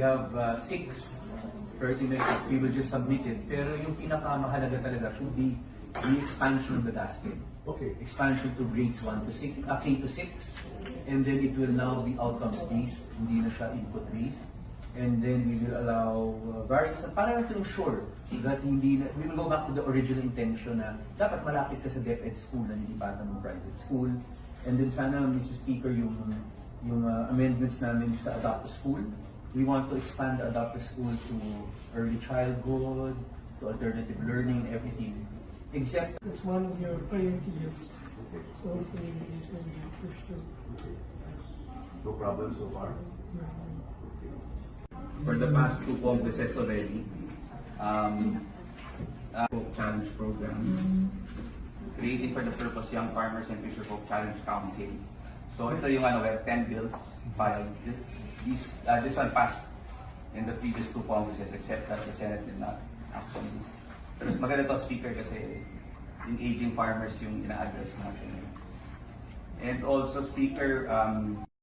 We have uh, six measures. We will just submit it. Pero yung pinakamahalaga talaga should be the expansion of the basket. Okay. Expansion to grades 1 to 6, uh, K to 6. And then it will now be outcomes based, hindi na siya input based. And then we will allow uh, various, para natin sure that hindi na, we will go back to the original intention na dapat malapit ka sa DepEd school na hindi bata mo private school. And then sana, Mr. Speaker, yung yung uh, amendments namin sa Adopt a School. We want to expand the Adopt a School to early childhood, to alternative learning, everything. Except That's one of your priority years. So hopefully this will be pushed through. No problem so far. for the past two congresses already. Um, uh, Challenge Program, creating for the purpose Young Farmers and Fisher Folk Challenge Council. So ito yung ano, we have 10 bills filed. This, uh, this one passed in the previous two congresses except that the Senate did not act on this. Pero mas maganda to speaker kasi yung aging farmers yung ina-address natin. And also speaker, um,